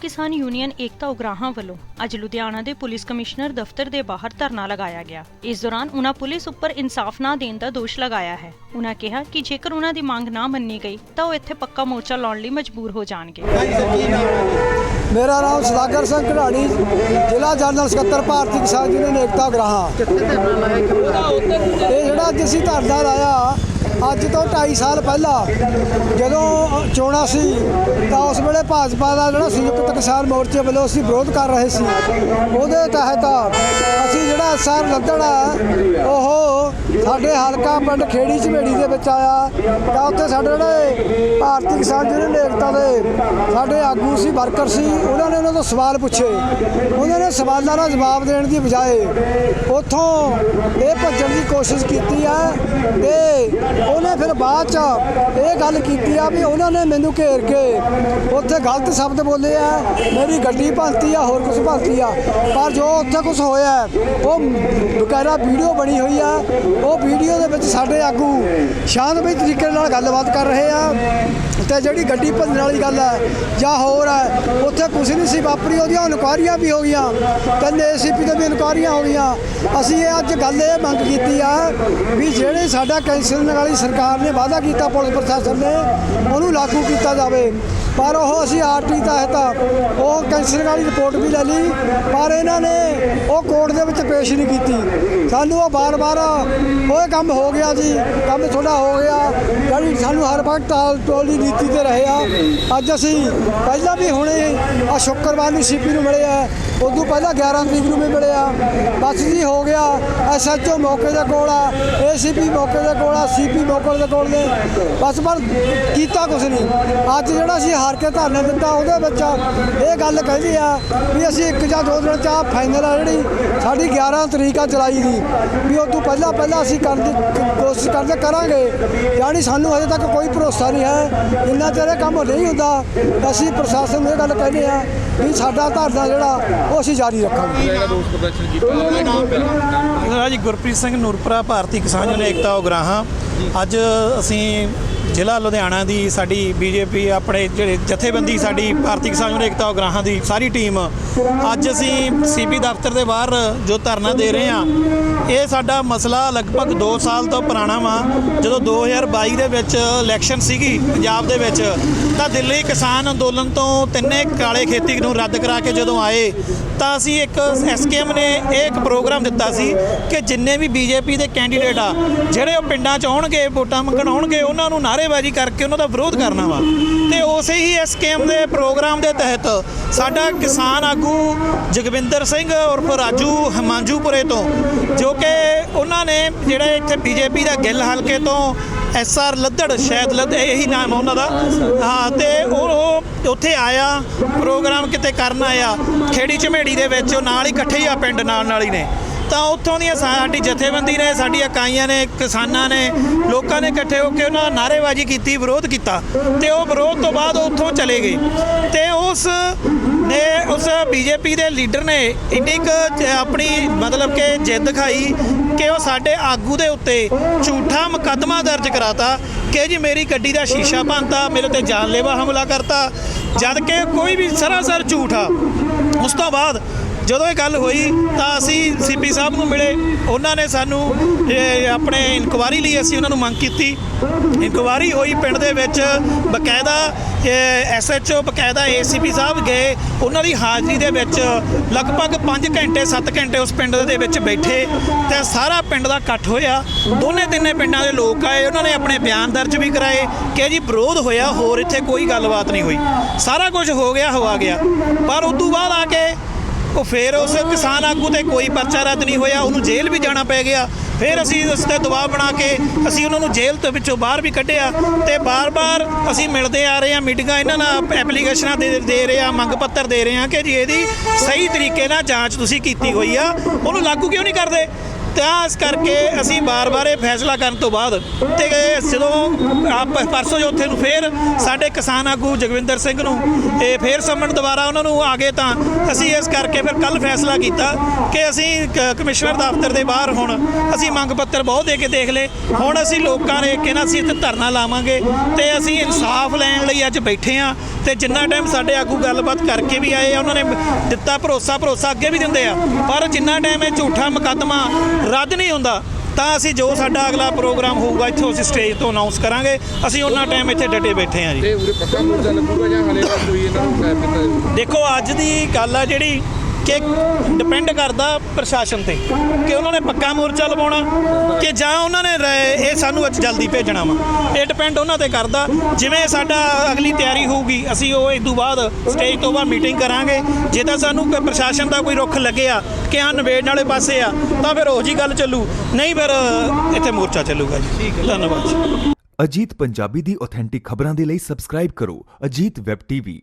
ਕਿਸਾਨ ਯੂਨੀਅਨ ਏਕਤਾ ਉਗਰਾਹਾਂ ਵੱਲੋਂ ਅੱਜ ਲੁਧਿਆਣਾ ਦੇ ਪੁਲਿਸ ਕਮਿਸ਼ਨਰ ਦਫ਼ਤਰ ਦੇ ਬਾਹਰ ਧਰਨਾ ਲਗਾਇਆ ਗਿਆ। ਇਸ ਦੌਰਾਨ ਉਨ੍ਹਾਂ ਪੁਲਿਸ ਉੱਪਰ ਇਨਸਾਫ ਨਾ ਦੇਣ ਦਾ ਦੋਸ਼ ਲਗਾਇਆ ਹੈ। ਉਨ੍ਹਾਂ ਕਿਹਾ ਕਿ ਜੇਕਰ ਉਨ੍ਹਾਂ ਦੀ ਮੰਗ ਨਾ ਮੰਨੀ ਗਈ ਤਾਂ ਉਹ ਇੱਥੇ ਪੱਕਾ ਮੋਰਚਾ ਲਾਉਣ ਲਈ ਮਜਬੂਰ ਹੋ ਜਾਣਗੇ। ਮੇਰਾ ਨਾਮ ਸੁਦਾਗਰ ਸਿੰਘ ਘੜਾੜੀ ਜ਼ਿਲ੍ਹਾ ਜਨਰਲ ਸਕੱਤਰ ਭਾਰਤੀ ਕਿਸਾਨ ਯੂਨੀਅਨ ਏਕਤਾ ਗ੍ਰਾਹਾਂ ਇਹ ਜਿਹੜਾ ਅੱਜ ਅਸੀਂ ਧਰਨਾ ਲਾਇਆ। ਅੱਜ ਤੋਂ 2.5 ਸਾਲ ਪਹਿਲਾਂ ਜਦੋਂ ਚੋਣਾਂ ਸੀ, ਤਾਂ ਉਸ ਵੇਲੇ ਭਾਜਪਾ ਦਾ ਜਿਹੜਾ ਸੰਯੁਕਤ ਕਿਸਾਨ ਮੋਰਚੇ ਵੱਲੋਂ ਅਸੀਂ ਵਿਰੋਧ ਕਰ ਰਹੇ ਸੀ। ਉਹਦੇ ਤਹਿਤ ਅਸੀਂ ਜਿਹੜਾ ਐਸਆਰ ਲੱਦੜ ਹੈ ਉਹ ਸਾਡੇ ਹਲਕਾ ਪਿੰਡ ਖੇੜੀ ਝਵੇੜੀ ਦੇ ਵਿੱਚ ਆਇਆ ਤਾਂ ਉੱਥੇ ਸਾਡੇ ਜਿਹੜੇ ਭਾਰਤੀ ਕਿਸਾਨ ਯੂਨੀਅਨ ਏਕਤਾ ਦੇ ਸਾਡੇ ਆਗੂ ਸੀ, ਵਰਕਰ ਸੀ, ਉਹਨਾਂ ਨੇ ਉਹਨਾਂ ਤੋਂ ਸਵਾਲ ਪੁੱਛੇ। ਉਹਨਾਂ ਨੇ ਸਵਾਲਾਂ ਦਾ ਜਵਾਬ ਦੇਣ ਦੀ ਬਜਾਏ ਉੱਥੋਂ ਇਹ ਭੱਜਣ ਦੀ ਕੋਸ਼ਿਸ਼ ਕੀਤੀ ਹੈ ਤੇ ਉਹਨੇ ਫਿਰ ਬਾਅਦ ਚ ਇਹ ਗੱਲ ਕੀਤੀ ਆ ਵੀ ਉਹਨਾਂ ਨੇ ਮੈਨੂੰ ਘੇਰ ਕੇ ਉੱਥੇ ਗਲਤ ਸ਼ਬਦ ਬੋਲੇ ਆ, ਮੇਰੀ ਗੱਡੀ ਭੰਤੀ ਆ, ਹੋਰ ਕੁਝ ਭੰਤੀ ਆ। ਪਰ ਜੋ ਉੱਥੇ ਕੁਝ ਹੋਇਆ, ਉਹ ਬਕਾਇਦਾ ਵੀਡੀਓ ਬਣੀ ਹੋਈ ਆ, ਉਹ ਵੀਡੀਓ ਦੇ ਵਿੱਚ ਸਾਡੇ ਆਗੂ ਸ਼ਾਂਤਮਈ ਤਰੀਕੇ ਨਾਲ ਗੱਲਬਾਤ ਕਰ ਰਹੇ ਆ ਤੇ ਜਿਹੜੀ ਗੱਡੀ ਭੰਨਣ ਵਾਲੀ ਗੱਲ ਹੈ ਜਾਂ ਹੋਰ ਹੈ ਉੱਥੇ ਕੁਝ ਨਹੀਂ ਸੀ ਵਾਪਰੀ, ਉਹਦੀਆਂ ਇਨਕੁਆਰੀਆਂ ਵੀ ਹੋ ਗਈਆਂ, ਤਿੰਨ ਏਸੀਪੀ ਤੇ ਵੀ ਇਨਕੁਆਰੀਆਂ ਹੋ ਗਈਆਂ। ਅਸੀਂ ਇਹ ਅੱਜ ਗੱਲ ਇਹ ਮੰਗ ਕੀਤੀ ਆ ਵੀ ਜਿਹੜੇ ਸਾਡਾ ਕੈਂਸਲ ਵਾਲੀ ਸਰਕਾਰ ਨੇ ਵਾਅਦਾ ਕੀਤਾ ਪੁਲਿਸ ਪ੍ਰਸ਼ਾਸਨ ਨੇ, ਉਹਨੂੰ ਲਾਗੂ ਕੀਤਾ ਜਾਵੇ। ਪਰ ਉਹ ਅਸੀਂ ਆਰਟੀ ਤਹਿਤ ਉਹ ਕੈਂਸਲ ਵਾਲੀ ਰਿਪੋਰਟ ਵੀ ਲੈ ਲਈ, ਪਰ ਇਹਨਾਂ ਨੇ ਉਹ ਕੋਰਟ ਦੇ ਵਿੱਚ ਪੇਸ਼ ਨਹੀਂ ਕੀਤੀ। ਸਾਨੂੰ ਉਹ ਬਾਰ-ਬਾਰ ਉਹ ਕੰਮ ਹੋ ਗਿਆ ਜੀ, ਕੰਮ ਥੋੜਾ ਹੋ ਗਿਆ। ਜਿਹੜੀ ਸਾਨੂੰ ਹਰ ਵਕਤ ਟਾਲ ਟੋਲੀ ਨੀਤੀ ਤੇ ਰਹੇ ਆ, ਅੱਜ ਅਸੀਂ ਪਹਿਲਾਂ ਵੀ ਹੁਣੇ ਆ ਸ਼ੁੱਕਰਵਾਰ ਨੂੰ ਸੀਪੀ ਨੂੰ ਮਿਲੇ ਆ ਉਦੋਂ ਪਹਿਲਾਂ 11 ਤਰੀਕ ਨੂੰ ਵੀ ਮਿਲਿਆ। ਬਸ ਜੀ ਹੋ ਗਿਆ। ਐਸਐਚਓ ਮੌਕੇ ਦੇ ਕੋਲ ਆ ਏਸੀਪੀ ਮੌਕੇ ਦੇ ਕੋਲ ਆ ਸੀਪੀ ਮੌਕੇ ਦੇ ਕੋਲ ਨੇ। ਬਸ ਪਰ ਕੀਤਾ ਕੁਛ ਨਹੀਂ। ਅੱਜ ਜਿਹੜਾ ਅਸੀਂ ਹਾਰ ਕੇ ਧਰਨੇ ਦਿੱਤਾ, ਉਹਦੇ ਵਿੱਚ ਇਹ ਗੱਲ ਕਹਿੰਦੀ ਆ ਵੀ ਅਸੀਂ ਇੱਕ ਜਾਂ ਦੋ ਦਿਨ ਚ ਆ ਫਾਈਨਲ ਆ ਜਿਹੜੀ, ਸਾਡੀ 11 ਤਰੀਕ ਆ ਜੁਲਾਈ ਦੀ। ਵੀ ਉਹ ਤੋਂ ਪਹਿਲਾਂ ਪਹਿਲਾਂ ਅਸੀਂ ਕਰਨ ਦੀ ਕੋਸ਼ਿਸ਼ ਕਰਦੇ ਕਰਾਂਗੇ। ਯਾਨੀ ਸਾਨੂੰ ਹਜੇ ਤੱਕ ਕੋਈ ਭਰੋਸਾ ਨਹੀਂ ਹੈ। ਇੰਨਾ ਚਿਰ ਇਹ ਕੰਮ ਨਹੀਂ ਹੁੰਦਾ। ਅਸੀਂ ਪ੍ਰਸ਼ਾਸਨ ਨੂੰ ਇਹ ਗੱਲ ਕਹਿੰਦੇ ਆ ਵੀ ਸਾਡਾ ਧਰਨਾ ਜਿਹੜਾ, ਉਹ ਅਸੀਂ ਜਾਰੀ ਰੱਖਾਂਗੇ। ਮੇਰਾ ਜੀ, ਗੁਰਪ੍ਰੀਤ ਸਿੰਘ ਨੂਰਪੁਰਾ, ਭਾਰਤੀ ਕਿਸਾਨ ਯੂਨੀਅਨ ਏਕਤਾ ਉਗਰਾਹਾਂ। ਅੱਜ ਅਸੀਂ ਜ਼ਿਲ੍ਹਾ ਲੁਧਿਆਣਾ ਦੀ ਸਾਡੀ ਬੀਜੇਪੀ ਆਪਣੇ ਜਿਹੜੇ ਜਥੇਬੰਦੀ, ਸਾਡੀ ਭਾਰਤੀ ਕਿਸਾਨ ਏਕਤਾ ਉਗਰਾਹਾਂ ਦੀ ਸਾਰੀ ਟੀਮ ਅੱਜ ਅਸੀਂ ਸੀਪੀ ਦਫ਼ਤਰ ਦੇ ਬਾਹਰ ਜੋ ਧਰਨਾ ਦੇ ਰਹੇ ਹਾਂ, ਇਹ ਸਾਡਾ ਮਸਲਾ ਲਗਭਗ 2 ਸਾਲ ਤੋਂ ਪੁਰਾਣਾ ਵਾ। ਜਦੋਂ 2022 ਦੇ ਵਿੱਚ ਇਲੈਕਸ਼ਨ ਸੀਗੀ ਪੰਜਾਬ ਦੇ ਵਿੱਚ, ਤਾਂ ਦਿੱਲੀ ਕਿਸਾਨ ਅੰਦੋਲਨ ਤੋਂ ਤਿੰਨੇ ਕਾਲੇ ਖੇਤੀ ਨੂੰ ਰੱਦ ਕਰਾ ਕੇ ਜਦੋਂ ਆਏ, ਤਾਂ ਅਸੀਂ ਇੱਕ ਐਸਕੇਐਮ ਨੇ ਇਹ ਇੱਕ ਪ੍ਰੋਗਰਾਮ ਦਿੱਤਾ ਸੀ ਕਿ ਜਿੰਨੇ ਵੀ ਬੀਜੇਪੀ ਦੇ ਕੈਂਡੀਡੇਟ ਆ, ਜਿਹੜੇ ਉਹ ਪਿੰਡਾਂ 'ਚ ਆਉਣਗੇ, ਵੋਟਾਂ ਮੰਗਣ ਆਉਣਗੇ, ਉਹਨਾਂ ਨੂੰ ਨਾ ਨਾਅਰੇਬਾਜ਼ੀ ਕਰਕੇ ਉਹਨਾਂ ਦਾ ਵਿਰੋਧ ਕਰਨਾ ਵਾ। ਤੇ ਉਸੇ ਹੀ ਇਸ ਐਸਕੇਐਮ ਦੇ ਪ੍ਰੋਗਰਾਮ ਦੇ ਤਹਿਤ ਸਾਡਾ ਕਿਸਾਨ ਆਗੂ ਜਗਵਿੰਦਰ ਸਿੰਘ ਉਰਫ ਰਾਜੂ ਹਿਮਾਂਜੂਪੁਰੇ ਤੋਂ, ਜੋ ਕਿ ਉਹਨਾਂ ਨੇ ਜਿਹੜੇ ਇੱਥੇ ਬੀਜੇਪੀ ਦਾ ਗਿੱਲ ਹਲਕੇ ਤੋਂ ਐਸ ਆਰ ਲੱਦੜ ਸ਼ਾਇਦ ਲੱਦ ਇਹੀ ਨਾਮ ਆ ਉਹਨਾਂ ਦਾ। ਹਾਂ, ਤੇ ਉਹ ਉਹ ਉੱਥੇ ਆਇਆ ਪ੍ਰੋਗਰਾਮ ਕਿਤੇ ਕਰਨ ਆਇਆ, ਖੇੜੀ ਝਮੇੜੀ ਦੇ ਵਿੱਚ, ਉਹ ਨਾਲ ਹੀ ਇਕੱਠੇ ਹੀ ਆ ਪਿੰਡ ਨਾਲ ਨਾਲ ਹੀ ਨੇ। ਤਾਂ ਉੱਥੋਂ ਦੀਆਂ ਸਾਡੀ ਜਥੇਬੰਦੀ ਨੇ ਸਾਡੀ ਇਕਾਈਆਂ ਨੇ, ਕਿਸਾਨਾਂ ਨੇ, ਲੋਕਾਂ ਨੇ ਇਕੱਠੇ ਹੋ ਕੇ ਉਹਨਾਂ ਨਾਲ ਨਾਅਰੇਬਾਜ਼ੀ ਕੀਤੀ, ਵਿਰੋਧ ਕੀਤਾ ਤੇ ਉਹ ਵਿਰੋਧ ਤੋਂ ਬਾਅਦ ਉੱਥੋਂ ਚਲੇ ਗਏ ਤੇ ਉਸ ਨੇ, ਉਸ ਬੀਜੇਪੀ ਦੇ ਲੀਡਰ ਨੇ ਇੰਨੀ ਕੁ ਆਪਣੀ ਮਤਲਬ ਕਿ ਜਿੱਦ ਦਿਖਾਈ ਕਿ ਉਹ ਸਾਡੇ ਆਗੂ ਦੇ ਉੱਤੇ ਝੂਠਾ ਮੁਕੱਦਮਾ ਦਰਜ ਕਰਾਤਾ ਕਿ ਜੀ ਮੇਰੀ ਗੱਡੀ ਦਾ ਸ਼ੀਸ਼ਾ ਭੰਨਤਾ, ਮੇਰੇ ਤੇ ਜਾਨਲੇਵਾ ਹਮਲਾ ਕਰਤਾ, ਜਦ ਕਿ ਕੋਈ ਵੀ ਸਰਾਸਰ ਝੂਠ ਆ। ਉਸ ਤੋਂ ਬਾਅਦ ਜਦੋਂ ਇਹ ਗੱਲ ਹੋਈ ਤਾਂ ਅਸੀਂ ਸੀਪੀ ਸਾਹਿਬ ਨੂੰ ਮਿਲੇ। ਉਹਨਾਂ ਨੇ ਸਾਨੂੰ ਆਪਣੇ ਇਨਕੁਆਰੀ ਲਈ ਅਸੀਂ ਉਹਨਾਂ ਨੂੰ ਮੰਗ ਕੀਤੀ। ਇਨਕੁਆਰੀ ਹੋਈ ਪਿੰਡ ਦੇ ਵਿੱਚ ਬਕਾਇਦਾ ਐਸਐਚਓ ਬਕਾਇਦਾ ਏਸੀਪੀ ਸਾਹਿਬ ਗਏ। ਉਹਨਾਂ ਦੀ ਹਾਜ਼ਰੀ ਦੇ ਵਿੱਚ ਲਗਭਗ 5 ਘੰਟੇ 7 ਘੰਟੇ ਉਸ ਪਿੰਡ ਦੇ ਵਿੱਚ ਬੈਠੇ ਤੇ ਸਾਰਾ ਪਿੰਡ ਦਾ ਇਕੱਠ ਹੋਇਆ। ਦੋਨੇ ਤਿੰਨੇ ਪਿੰਡਾਂ ਦੇ ਲੋਕ ਆਏ। ਉਹਨਾਂ ਨੇ ਆਪਣੇ ਬਿਆਨ ਦਰਜ ਵੀ ਕਰਾਏ ਕਿ ਜੀ ਵਿਰੋਧ ਹੋਇਆ, ਹੋਰ ਇੱਥੇ ਕੋਈ ਗੱਲਬਾਤ ਨਹੀਂ ਹੋਈ। ਸਾਰਾ ਕੁਝ ਹੋ ਗਿਆ ਹਵਾ ਗਿਆ। ਪਰ ਉਸ ਤੋਂ ਬਾਅਦ ਆ ਕੇ ਉਹ ਫਿਰ ਉਸ ਕਿਸਾਨ ਆਗੂ ਤੇ ਕੋਈ ਪਰਚਾ ਰੱਦ ਨਹੀਂ ਹੋਇਆ, ਉਹਨੂੰ ਜੇਲ੍ਹ ਵੀ ਜਾਣਾ ਪੈ ਗਿਆ। ਫਿਰ ਅਸੀਂ ਉਸ ਤੇ ਦਬਾਅ ਬਣਾ ਕੇ ਅਸੀਂ ਉਹਨਾਂ ਨੂੰ ਜੇਲ੍ਹ ਤੋਂ ਵਿੱਚੋਂ ਬਾਹਰ ਵੀ ਕੱਢਿਆ ਤੇ ਬਾਰ-ਬਾਰ ਅਸੀਂ ਮਿਲਦੇ ਆ ਰਹੇ ਹਾਂ, ਮੀਟਿੰਗਾਂ ਇਹਨਾਂ ਨਾਲ ਐਪਲੀਕੇਸ਼ਨਾਂ ਦੇ ਦੇ ਰਹੇ ਆ ਮੰਗ ਪੱਤਰ ਦੇ ਰਹੇ ਆ ਕਿ ਜੀ ਇਹਦੀ ਸਹੀ ਤਰੀਕੇ ਨਾਲ ਜਾਂਚ ਤੁਸੀਂ ਕੀਤੀ ਹੋਈ ਆ। ਉਹਨੂੰ ਲਾਗੂ ਕਿਉਂ ਨਹੀਂ ਕਰਦੇ? ਤਾਂ ਇਸ ਕਰਕੇ ਅਸੀਂ ਬਾਰ-ਬਾਰ ਇਹ ਫੈਸਲਾ ਕਰਨ ਤੋਂ ਬਾਅਦ ਤੇ ਜਦੋਂ ਆਪ ਪਰਸੋਂ ਚੌਥੇ ਨੂੰ ਫੇਰ ਸਾਡੇ ਕਿਸਾਨ ਆਗੂ ਜਗਵਿੰਦਰ ਸਿੰਘ ਨੂੰ, ਇਹ ਫੇਰ ਸੰਮਣ ਦੁਬਾਰਾ ਉਹਨਾਂ ਨੂੰ ਆ ਗਏ ਤਾਂ ਅਸੀਂ ਇਸ ਕਰਕੇ ਫਿਰ ਕੱਲ ਫੈਸਲਾ ਕੀਤਾ ਕਿ ਅਸੀਂ ਕ- ਕਮਿਸ਼ਨਰ ਦਫ਼ਤਰ ਦੇ ਬਾਹਰ ਹੁਣ ਅਸੀਂ ਮੰਗ ਪੱਤਰ ਬਹੁਤ ਦੇ ਕੇ ਦੇਖ ਲਏ। ਹੁਣ ਅਸੀਂ ਲੋਕਾਂ ਨੇ ਕਿ ਅਸੀਂ ਇੱਥੇ ਧਰਨਾ ਲਾਵਾਂਗੇ ਤੇ ਅਸੀਂ ਇਨਸਾਫ ਲੈਣ ਲਈ ਅੱਜ ਬੈਠੇ ਆ ਤੇ ਜਿੰਨਾ ਟਾਈਮ ਸਾਡੇ ਆਗੂ ਗੱਲਬਾਤ ਕਰਕੇ ਵੀ ਆਏ ਆ, ਉਹਨਾਂ ਨੇ ਦਿੱਤਾ ਭਰੋਸਾ ਭਰੋਸਾ ਅੱਗੇ ਵੀ ਦਿੰਦੇ ਆ। ਪਰ ਜਿੰਨਾ ਟਾਈਮ ਇਹ ਝੂਠਾ ਮੁਕੱਦਮਾ ਰੱਦ ਨਹੀਂ ਹੁੰਦਾ ਤਾਂ ਅਸੀਂ ਜੋ ਸਾਡਾ ਅਗਲਾ ਪ੍ਰੋਗਰਾਮ ਹੋਊਗਾ ਇੱਥੋਂ ਅਸੀਂ ਸਟੇਜ ਤੋਂ ਅਨਾਉਂਸ ਕਰਾਂਗੇ। ਅਸੀਂ ਉਹਨਾਂ ਟਾਈਮ ਇੱਥੇ ਡਟੇ ਬੈਠੇ ਆ ਜੀ। ਤੇ ਉਰੇ ਪੱਕਾ ਮੁਰਦਾ ਲੱਗੂਗਾ ਜਾਂ ਹਲੇ ਦਾ ਕੋਈ ਇਹਨਾਂ ਨੂੰ ਟੈਪ ਕੀਤਾ ਦੇਖੋ ਅੱਜ ਦੀ ਗੱਲ ਆ ਜਿਹੜੀ ਕਿ ਡਿਪੈਂਡ ਕਰਦਾ ਪ੍ਰਸ਼ਾਸਨ ਤੇ ਕਿ ਉਹਨਾਂ ਨੇ ਪੱਕਾ ਮੋਰਚਾ ਲਵਾਉਣਾ, ਕਿ ਜਾਂ ਉਹਨਾਂ ਨੇ ਰ- ਇਹ ਸਾਨੂੰ ਅੱਜ ਜਲਦੀ ਭੇਜਣਾ ਵਾ। ਇਹ ਡਿਪੈਂਡ ਉਹਨਾਂ ਤੇ ਕਰਦਾ। ਜਿਵੇਂ ਸਾਡਾ ਅਗਲੀ ਤਿਆਰੀ ਹੋਊਗੀ, ਅਸੀਂ ਉਹ ਇਸ ਤੋਂ ਬਾਅਦ ਸਟੇਜ ਤੋਂ ਬਾਅਦ ਮੀਟਿੰਗ ਕਰਾਂਗੇ। ਜੇ ਤਾਂ ਸਾਨੂੰ ਕੋਈ ਪ੍ਰਸ਼ਾਸਨ ਦਾ ਕੋਈ ਰੁੱਖ ਲੱਗਿਆ, ਕਿ ਹਾਂ ਨਵੇੜਨ ਵਾਲੇ ਪਾਸੇ ਆ, ਤਾਂ ਫਿਰ ਉਹ ਜੀ ਗੱਲ ਚੱਲੂ। ਨਹੀਂ ਫਿਰ ਇੱਥੇ ਮੋਰਚਾ ਚੱਲੂਗਾ ਜੀ। ਧੰਨਵਾਦ ਅਜੀਤ ਪੰਜਾਬੀ ਦੀ ਆਥੈਂਟਿਕ ਖਬਰਾਂ ਦੇ ਲਈ ਸਬਸਕ੍ਰਾਈਬ ਕਰੋ ਅਜੀਤ ਵੈਬ ਟੀਵੀ